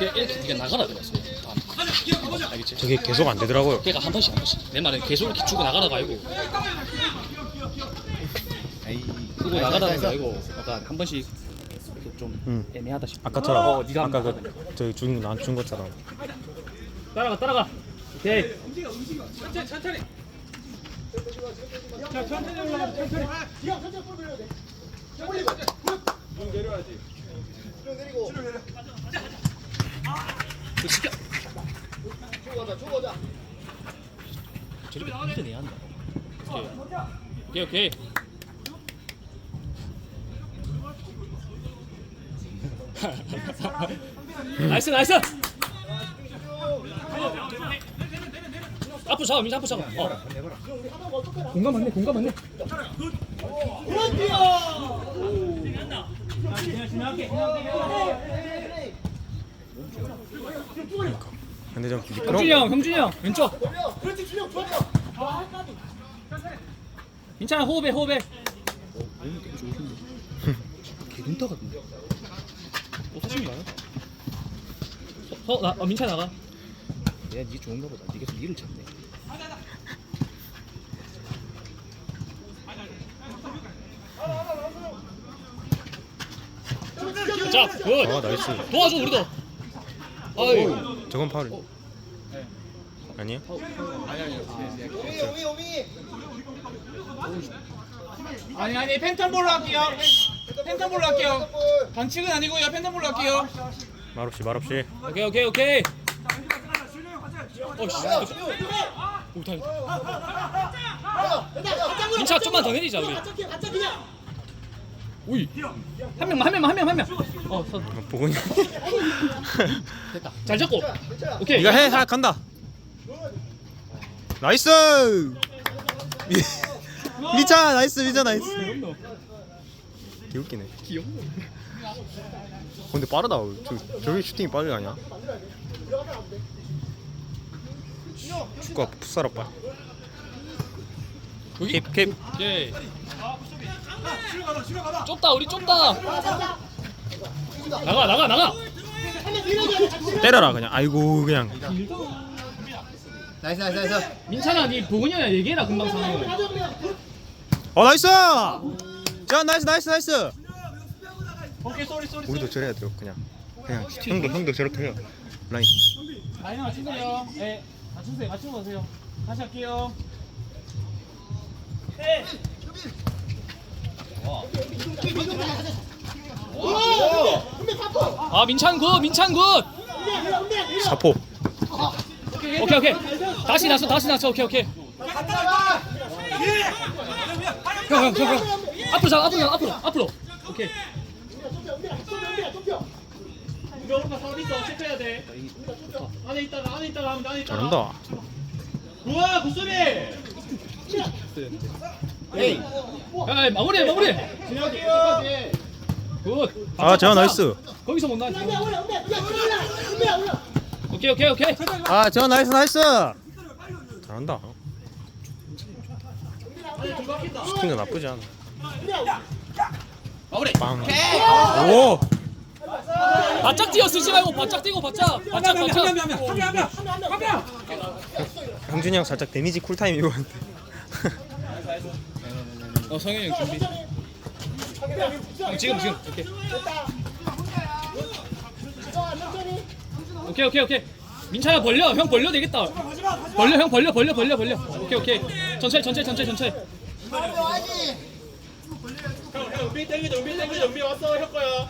네가 나가라 그랬어. 알겠지? 저게 계속 안 되더라고요. 걔가 한 번씩 한 번씩. 내 말은 계속 이렇게 주고 나가라가 아니고. 주고 나가라는 게 아니고 약간 한 번씩 이렇게 좀 응. 애매하다 싶어. 아까처럼 어, 네가 아까 한번 그 저기 준난준 것처럼. 따라가 따라가. 오케이. 그 시켜. 저렇게 밀어내야 한다. 오케이. 오케이 오케이. 나이스 나이스. 앞으로 잡아 민지 앞으로 잡아. 어. 공감 맞네 공감 맞네. 근데 좀 미끄러. 형준이 형 형준이 형 왼쪽. 괜찮아 호흡해 호흡해. 개근타 같은데. 또 사신가요? 서, 나, 어, 민차 나가. 내가 니 좋은가 보다. 니가 좀 일을 찾네. 자, 굿. 아 나이스. 도와줘 우리도. 아이. 저건 파울. 아니에요? 아니 아니 팬텀볼로 할게요. 팬텀볼로 할게요. 반칙은 아니고요. 팬텀볼로 할게요. 말없이 말없이. 오케이 오케이 오케이. 어 씨. 오 다행이다. 민차 좀만 더 내리자 우리. 오이. 한 명만 한 명만 한명한 명. 어 선. 보건이. 됐다. 잘 잡고. 오케이. 네가 해, 하 간다. 나이스. 미, 미차 나이스 미차 나이스. 개웃기네. 귀엽네. 근데 빠르다. 저 저기 슈팅이 빠르게 아니야? 축구가 풋살아 빠. 여기. 캡 캡. 오케이. 좁다 우리 좁다. 나가 나가 나가. 때려라 그냥. 아이고 그냥. 나이스 나이스 나이스. 민찬아 니 보근이랑 얘기해라 금방 상황을. 어 나이스. 자 나이스 나이스 나이스. 오케이 쏘리 쏘리. 우리도 저래야 돼요 그냥. 그냥 형도 형도 저렇게 해요. 라인. 라인 맞추세요. 네. 맞추세요. 맞추고 가세요. 다시 할게요. 아 민찬 굿 민찬 굿. 사포. 오케이 오케이. 다시 나서 다시 나서 오케이 오케이. 형형 형 형. 앞으로 자 앞으로 가, 앞으로 앞으로. 오케이. 잘한다. 우와 구수비. 에이. 야 마무리해 마무리. 진혁이요. 굿. 아 재환 나이스. 거기서 못 나지. 오케이 오케이 오케이. 아 재환 나이스 나이스. 잘한다. 슈팅도 나쁘지 않아. 마무리. 빵. 오. 바짝 뛰어 쓰지 말고 바짝 뛰고 바짝 바짝 바짝. 형준이 형 살짝 데미지 쿨타임 입었는데. 어 성현이 형 준비. 형 지금 지금 오케이. 오케이 오케이 오케이. 민찬아 벌려 형 벌려 되겠다. 벌려 형 벌려 벌려 벌려 벌려. 오케이 오케이. 은비 왔어 형 거야.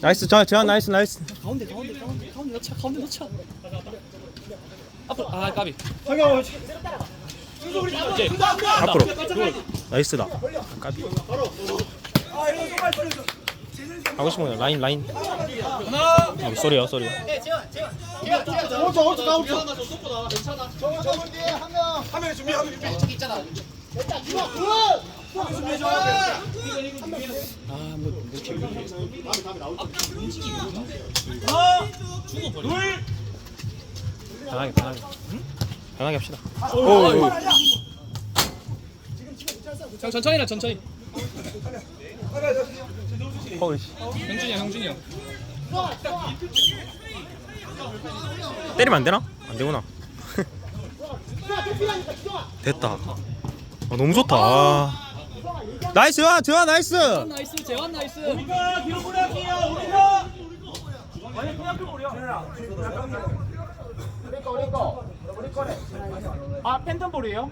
나이스 저 재환 나이스 나이스. 가운데 가운데 가운데 가운데 넣자 가운데 넣자. 앞으로 아 까비. 성형. 앞으로. 나이스다. 까비. 하고 싶은 거 라인 라인. 아, 쏘리요 쏘리. 오른쪽 오른쪽 나 오른쪽. 정원 정원 뒤에 한 명. 한 명이 준비 한 명이 준비. 저기 있잖아. 됐다. 준비 준비해줘. 아뭐 이렇게 하나, 둘, 편하게 편하게 편하게 합시다. 오 천- 천천히 나 천천히. 헐 씨. 형준이 형 형준이 형. 때리면 안 되나? 안 되구나. 됐다. 아, 너무 좋다. 아. 나이스 와 재환 나이스. 나이스 재환 나이스 아 팬덤볼이에요?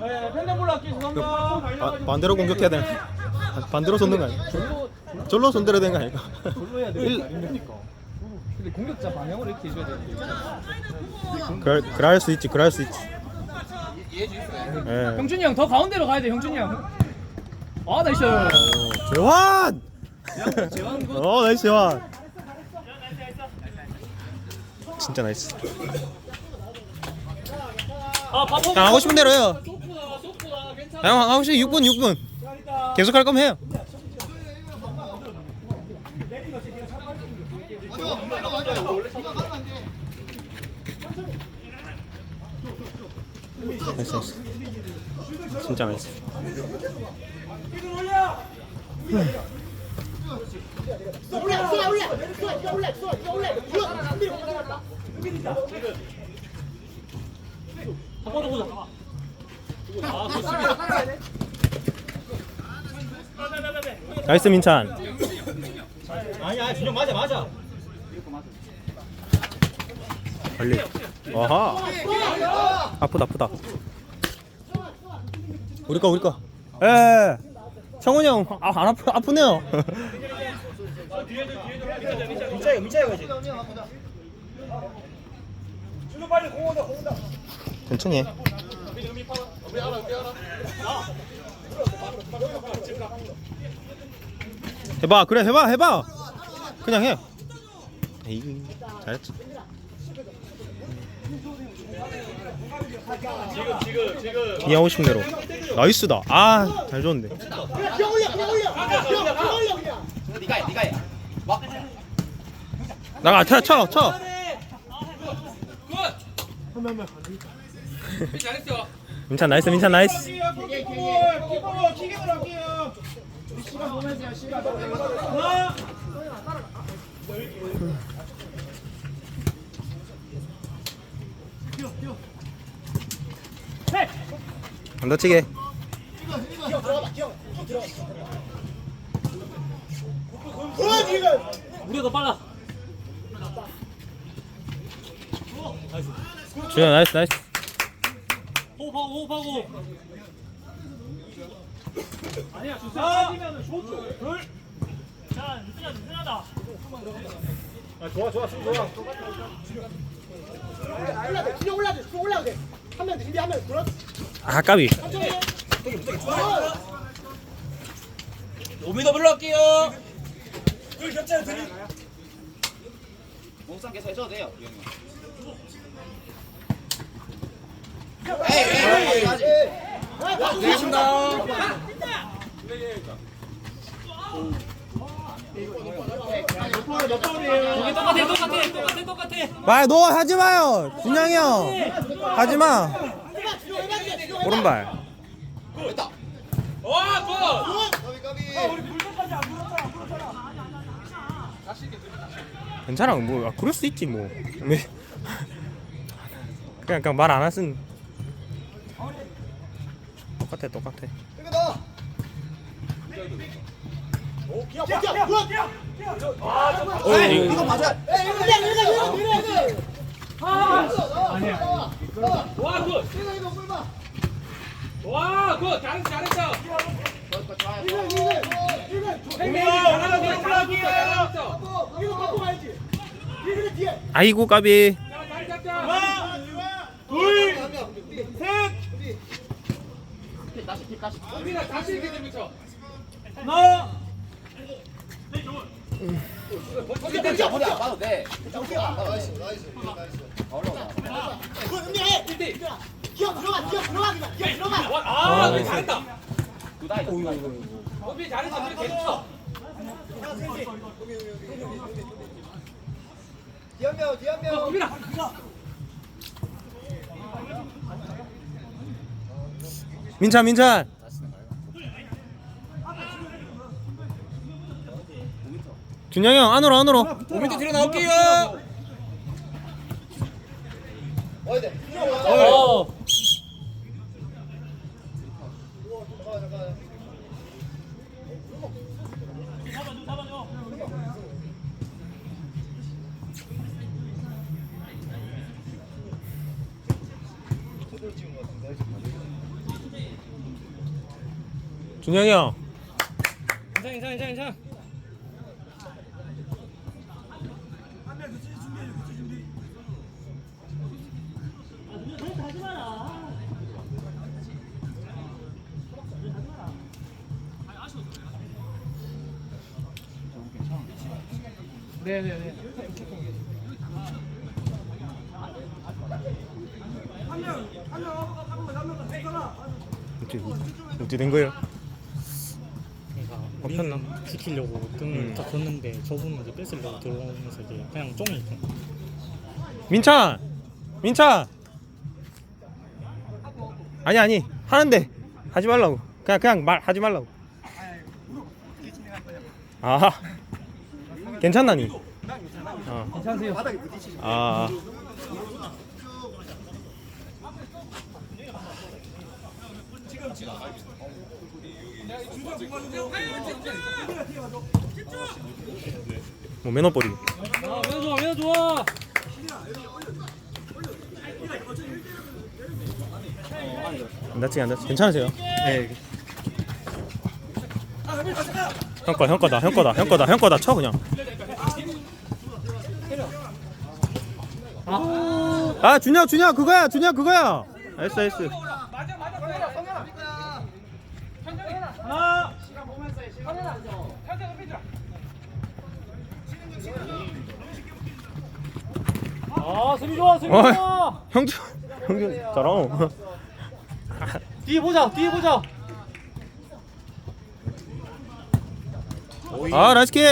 네 팬덤볼 할게요 죄송합니다 바, 반대로 공격해야 되나? 반- 반대로 손는 거 아니야? 절로 손들어야 되는 거 아닐까? 뭘로 해야 돼? 일- 근데 공격자 방향으로 이렇게 해줘야 되는데 그럴, 그럴 수 있지 그럴 수 있지 예. 형준이 형 더 가운데로 가야 돼 형준이 형 아 나이스 재환! 재환 굿어 나이스 재환 진짜 나이스. 아, 하고 싶은 대로 해요. 형 하고 싶으면 6분 6분. 계속 할 거면 해요. 나이스 나이스. 진짜 나이스 올려 올려 올려 올려 올려 올려 올려 한번 더 보자 아 좋습니다 나이스 민찬. 아니야 준영 맞아 맞아. 빨리. 와하 아프다 아프다. 우리 거 우리 거. 에. 성훈이 형, 아, 안 아프, 아프네요. 천천히 해. 해봐, 그래, 해봐, 해봐. 그냥 해. 에이, 잘했지. 이 하고 싶은 대로. 나이스다. 아, 잘 줬는데. 그냥 올려 그냥 올려 그냥 올려 그냥 나가, 쳐, 쳐, 쳐. 잘했어 민찬 나이스, 민찬 나이스. 안 다치게. 그래 지금 우리가 더 빨라. 주현 나이스, 나이스. 호흡하고 호흡하고. 아니야 주사 빠지면은 쇼트 둘 자 느슨하다. 느슨하다 올려 돼 지금 올려 돼 지금 올려 돼한명 준비 한명 그렇 아, 까비. 천천히 해 오미더 불러 할게요 몸싸움 계속 해줘도 돼요 이 형님. 여기 똑같아 똑같아 똑같아 똑같아 말, 너 하지 마요. 준영이 형. 하지 마. 오른발. 와 굿! 괜찮아, 뭐, 아, 그럴 수 있지, 뭐. 왜? 그냥, 그냥 말 안 하신. 똑같아, 똑같아. 야 어, 이거, 이거 맞아 에이 이거 이거 이거 이거 이거 와 굿! 와, 굿! 잘했어, 잘했어! 아이고 까비 둘, 셋, 우리가 다시 뛰어 들어가 뛰어 들어가 그냥 뛰어 들어가 어, 아, 우리 잘했다. 오이고 이거 이거. 오비 잘했어. 우리 계속 쳐. 디언배우 디언배우 오비라. 민찬 민찬. 준영이 형 안으로 안으로. 오민트 뒤로 나올게요. 어이 돼 어. 준영이 형 괜찮아 괜찮아 괜찮아 네네네 어떻게 어떻게 된 거예요? 우리는 지키려고 등을 음. 딱 걷는데 저분은 이제 뺏으려고 들어오면서 이제 그냥 쫑이 있고 민찬! 민찬! 아니 아니. 하는데. 하지 말라고. 그냥 그냥 말 하지 말라고. 아 괜찮나니? 어. 괜찮으세요 아 뭐 매너버리 아 매너 좋아 매너 좋아 안 다치게 안 다치 괜찮으세요? 네. 형 거, 형 거다, 형 거다, 형 거다, 형 거다 쳐 그냥. 아 준혁, 준혁 그거야, 준혁 그거야. 나이스, 나이스. 아 수비 좋아 수비. 좋아 형준, 형준 잘하노. 뒤에 보자 뒤에 보자 아 나이스 킥.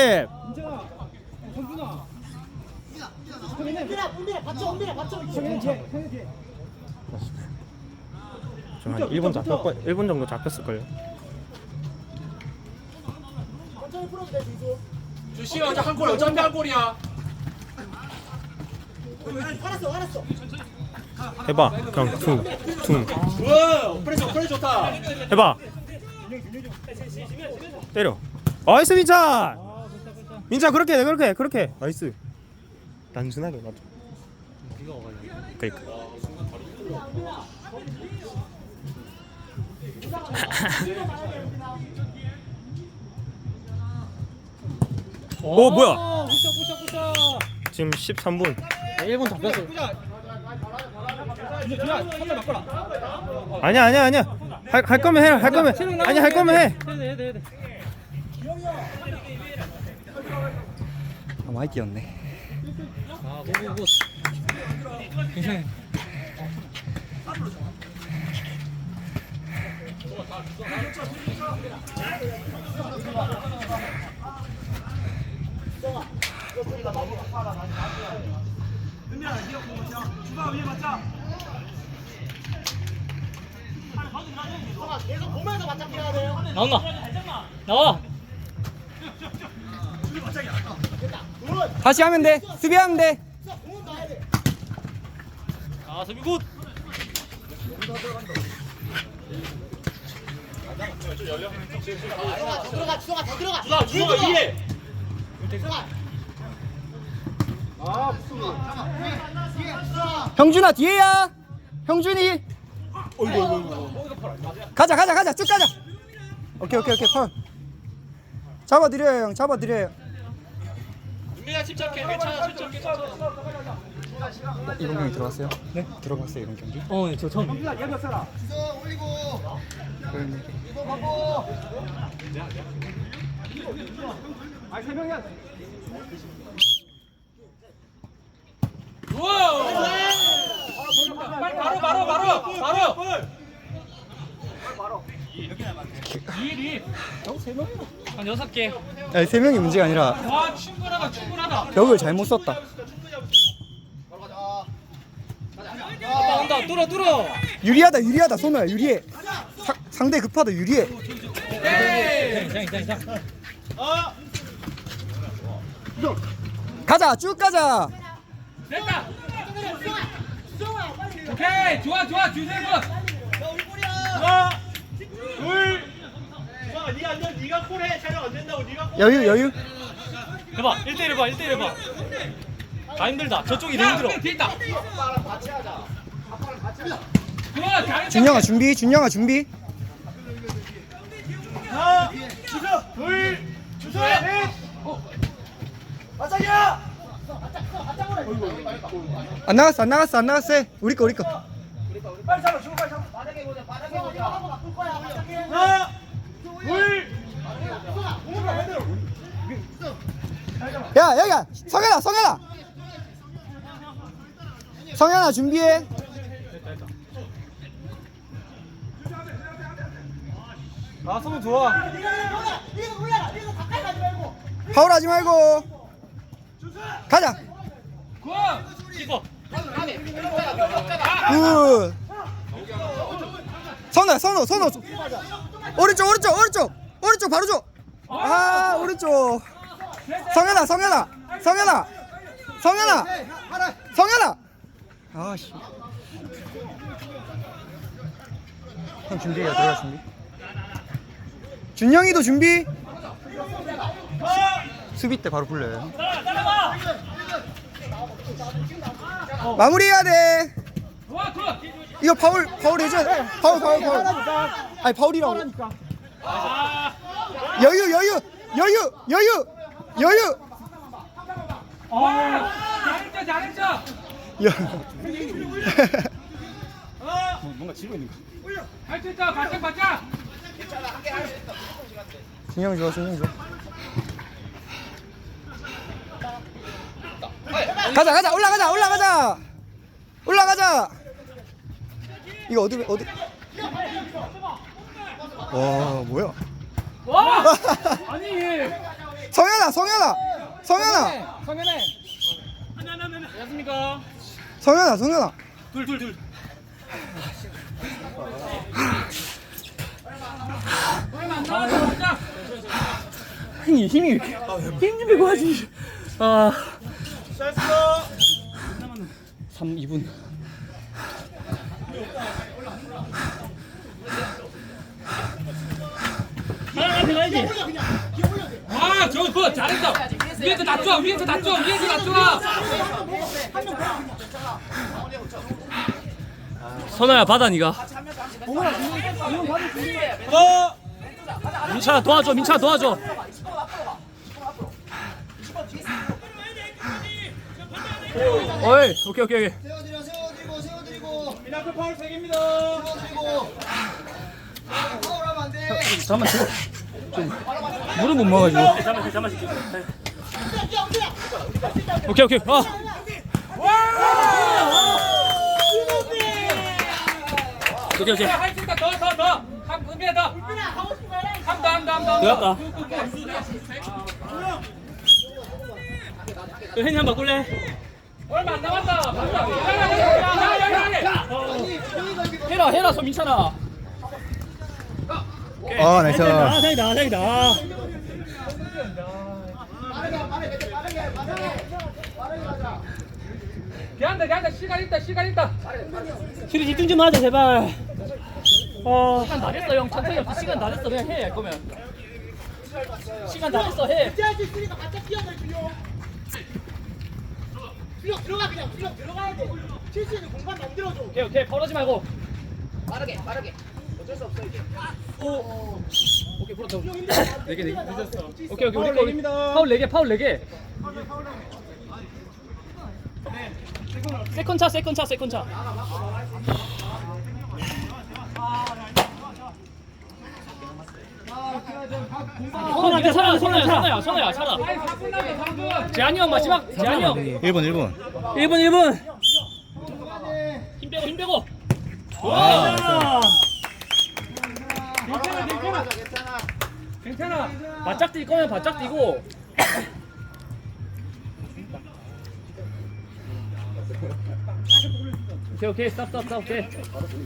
좀한 1분 잡혔 1분 정도 잡혔을 걸요. 주시오 한골 어차피 한 골이야 해봐, 그냥 퉁, 퉁. 우와 오프레스 오프레스 좋다 해봐. 때려. 나이스 민찬. 민찬 그렇게 해, 그렇게 해, 그렇게. 해. 나이스. 단순하게 맞아. 그러니까. 오, 뭐야? 굿샷 굿샷 굿샷 지금 13분. 1분 잡혔어 바꿔라 아니야, 아니야, 아니야. 할, 할 거면 해, 할 거면. 아니 할 거면 해. 네 네 네 아 많이 뛰었네 아 고고고 괜찮아 나온다. 나와 다시 하면 돼. 수비하면 돼. 아 수비 굿. 들어가 들어가 더 들어가. 주사가. 위에 형준아 뒤에야. 형준이. 가자 가자 가자 쭉 가자. 오케이 오케이 오케이 펀. 잡아드려요 형 잡아드려요. 윤민아 침착해 괜찮아 침착해 괜찮아 이번 경기 들어갔어요? 네 들어갔어요 이번 경기. 어저 처음 주소 올 아니 세 명이야. 문제가 아니라 와 충분하다 충분하다. 벽을 잘못 썼다. 아, 온다, 뚫어 뚫어. 유리하다 유리하다 소노야 유리해. 사, 상대 급하다 유리해. 네. 에이. 이상 어. 가자 쭉 가자. 됐다. 오케이 좋아 좋아 주세요 여유 여유. 해봐 1대1 해봐 1대1 해봐. 다 힘들다. 저쪽이 더 힘들어. 뒤에 있다. 좋아 잘했다. 준영아 준비 준영아 준비 안 나갔어 안 나갔어 안 나갔어 해. 우리 거 우리 거야 여기야 성현아 성현아 성현아 준비해 아 성우 좋아 파울 하지 말고 가자. 굿굿 선우 선우 선우. 오른쪽 오른쪽 오른쪽. 오른쪽 바로 줘 아 오른쪽. 성현아 성현아. 성현아. 성현아. 성현아. 아씨. 형 준비해야 들어갈 준비. 준영이도 준비 수비 때 바로 불러요. 마무리해야 돼. 이거 파울 파울 해줘야 돼. 파울 파울 파울. 아니 파울이라고. 여유 여유 여유 여유 여유. 아, 잘했죠 잘했죠. 여- 할수 있다 바짝 바짝 준영 좋아 준영 좋아 가자 가자 올라가자 올라가자. 올라가자. 이거 어디 어디? 와 뭐야? 와! 아니. 성현아 성현아 성현아. 성현해 안녕하십니까. 성현아 성현아. 둘둘둘. 힘이 힘이. 이렇게 힘좀 빼고 하지. 아 3, 2분. 아 저거 그거 잘했다. 위에서 낮춰 위에서 낮춰 위에서 낮춰라 선아야 받아 니가. 어? 민찬아 도와줘 민찬아 도와줘 어이 오케이 오케이 오케이. 세워드려 세워드리고 세워드리고. 미나크 파울 3개입니다. 세워드리고. 파울 하면 안돼. 잠깐만 저거 좀 물을 못 먹어가지고. 잠깐만 잠깐만 오케이 오케이. 아 오케이 오케이. 할수 있다. 더더더. 은빈아 더. 한다 한다 한다 되었다 혜니 한번 바꿀래? 얼마 안 남았다. 해라 해라 소민찬아. 아 나이스 다행이다 걔한테 걔한테 시간 있다 시간 있다. 시리 집중 좀 하자 제발. 어. 시간 다 됐어 형. 천천히 없어 시간 다 됐어. 그냥 해 거면. 시간 다 됐어 해. 바짝 주요 들어가 그냥 주요 들어가야 돼. 칠수 있는 공간 만들어줘. 오케이 오케이. 벌어지 말고. 빠르게 빠르게. 어쩔 수 없어 이제. 오케이 불었다. 네개 네개. 늦었어. 오케이 오케이. 우리 거 우리 파울 네개 파울 네개. 세컨 차 세컨 차 세컨 차 선아 선아야 선아야 선아야 차라 재한이 형 마지막 재한이 형. 1분 1분. 1분 1분. 힘 빼고 힘 빼고. 와 괜찮아. 괜찮아 괜찮아. 바짝 뛸 거면 바짝 뛰고. 오케이 오케이. 스탑 스탑 스탑 오케이.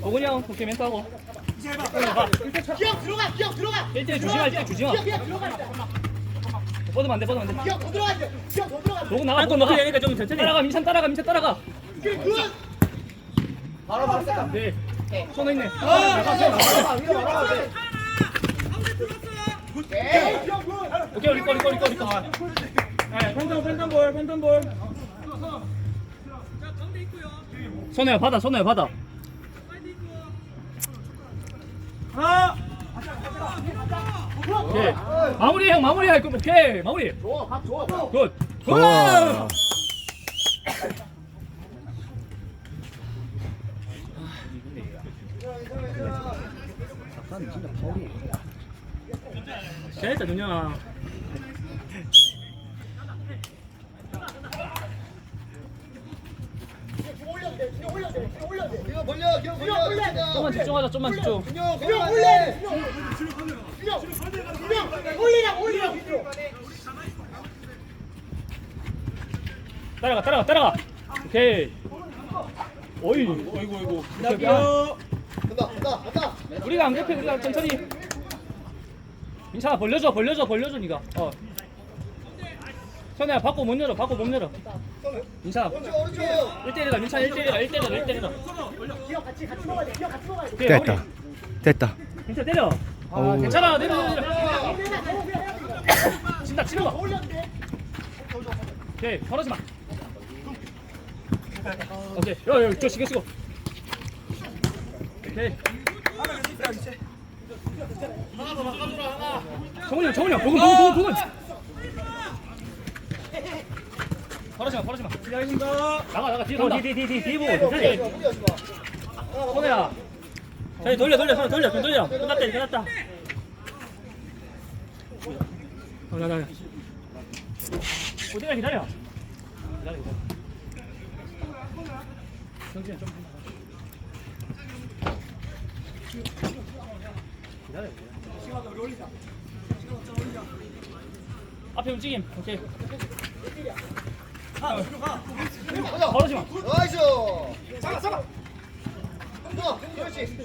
오근이 형 오케이 멘트하고 기억 들어가 기억 들어가. 1대1 조심할 때 조심하 기억 그냥 들어가. 뻗으면 안돼 뻗으면 안돼. 기억 더 들어가 기억 더 들어가. 도구 나가 도구 나가. 그러니까 좀 천천히. 따라가 민찬 따라가 민찬 따라가. 굿 바로 바로 세다 네. 손에 있네. 오케이 우리 거 우리 거 우리 거 우리 거. 네, 팬텀 팬텀볼 팬텀볼. 손해야 받아 손해야 받아 오케이. 마무리 형 마무리 할거 오케이 마무리. 좋아 각 좋아. 굿 좋아. 잘했다 준영아 기억 올려도 돼 기억 올려도 돼 기억 올려도 돼 기억 벌려 기억 벌려 좀만 집중하자 좀만 집중 올려 기억 기억 올리라 올리라 따라가 따라가 따라가. 오케이. 어이 어이구 어이구. 간다 간다 간다. 우리가 안 급해 우리가 천천히. 민찬아 벌려줘 벌려줘 벌려줘 니가. 어. 선혜야 받고 못 열어 받고 못 열어 민찬아 오른쪽 오른쪽. 1대1이다 민찬 1대1이다 1대1이다 1대1이다. 기억 같이 같이 먹어야 돼 기억 같이 먹어야 돼. 됐다. 됐다. 민찬 때려. 아 어우. 괜찮아 내려 내려 올려. 진다 치는 거. 오케이 걸어지 마. 오케이 야야 저 시계 쓰고. 오케이. 정훈이 형 정훈이 형 도근 도근 도근 걸어지 마 걸어지 마. 기다리신다. 나가 나가. 뒤에 간다. 뒤뒤뒤 뒤 보고 마 손해야. 저기 돌려 돌려 손 돌려 손 돌려. 끝났다 끝났다. 어, 나, 나, 나. 어디가 기다려? 기다려 기다려 정진아 좀 기다려 기다려 앞에 움직임 오케이 걸어지 마 나이스 잡아 잡아 좋아 그렇지